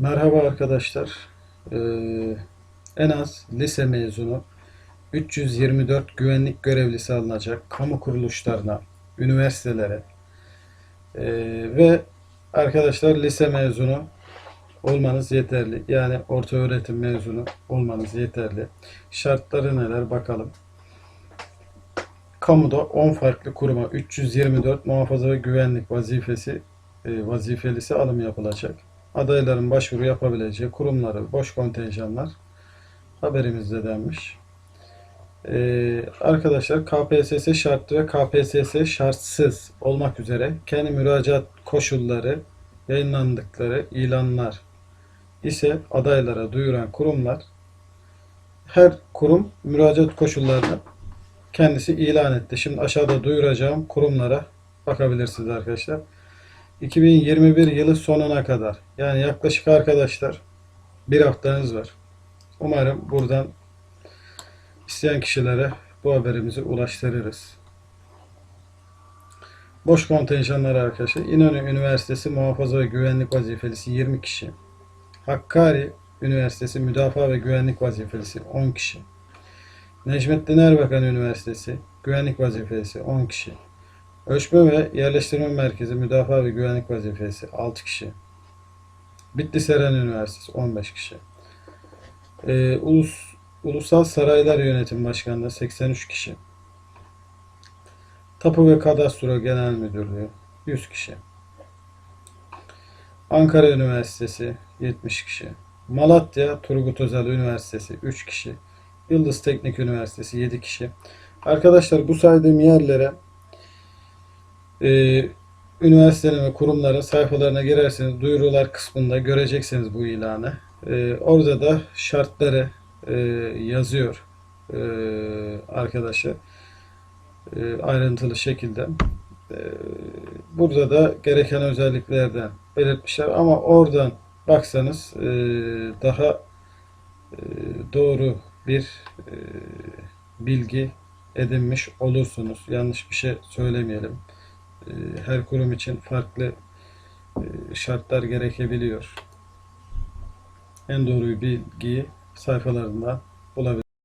Merhaba arkadaşlar. Ee, en az lise mezunu 324 güvenlik görevlisi alınacak kamu kuruluşlarına, üniversitelere Ee, ve arkadaşlar lise mezunu olmanız yeterli. Yani orta öğretim mezunu olmanız yeterli. Şartları neler bakalım. Kamuda 10 farklı kuruma 324 muhafaza ve güvenlik vazifesi e, vazifelisi alım yapılacak. Adayların başvuru yapabileceği kurumları, boş kontenjanlar haberimizde denmiş. Ee, arkadaşlar KPSS şartlı ve KPSS şartsız olmak üzere kendi müracaat koşulları yayınlandıkları ilanlar ise adaylara duyuran kurumlar her kurum müracaat koşullarını kendisi ilan etti. Şimdi aşağıda duyuracağım kurumlara bakabilirsiniz arkadaşlar. 2021 yılı sonuna kadar yani yaklaşık arkadaşlar bir haftanız var. Umarım buradan isteyen kişilere bu haberimizi ulaştırırız. Boş kontenjanlar arkadaşlar. İnönü Üniversitesi Muhafaza ve Güvenlik Vazifelisi 20 kişi. Hakkari Üniversitesi Müdafaa ve Güvenlik Vazifelisi 10 kişi. Necmettin Erbakan Üniversitesi Güvenlik Vazifesi 10 kişi. Ölçme ve Yerleştirme Merkezi Müdafaa ve Güvenlik Vazifesi 6 kişi. Bitlis Eren Üniversitesi 15 kişi. Ee, Ulus, Ulusal Saraylar Yönetim Başkanlığı 83 kişi. Tapu ve Kadastro Genel Müdürlüğü 100 kişi. Ankara Üniversitesi 70 kişi. Malatya Turgut Özal Üniversitesi 3 kişi. Yıldız Teknik Üniversitesi 7 kişi. Arkadaşlar bu saydığım yerlere e, üniversitelerin ve kurumların sayfalarına girerseniz duyurular kısmında göreceksiniz bu ilanı. E, orada da şartları e, yazıyor e, arkadaşlar. E, ayrıntılı şekilde. E, burada da gereken özelliklerden belirtmişler ama oradan baksanız e, daha e, doğru bir e, bilgi edinmiş olursunuz. Yanlış bir şey söylemeyelim. E, Her kurum için farklı e, şartlar gerekebiliyor. En doğru bilgiyi sayfalarından bulabilirsiniz.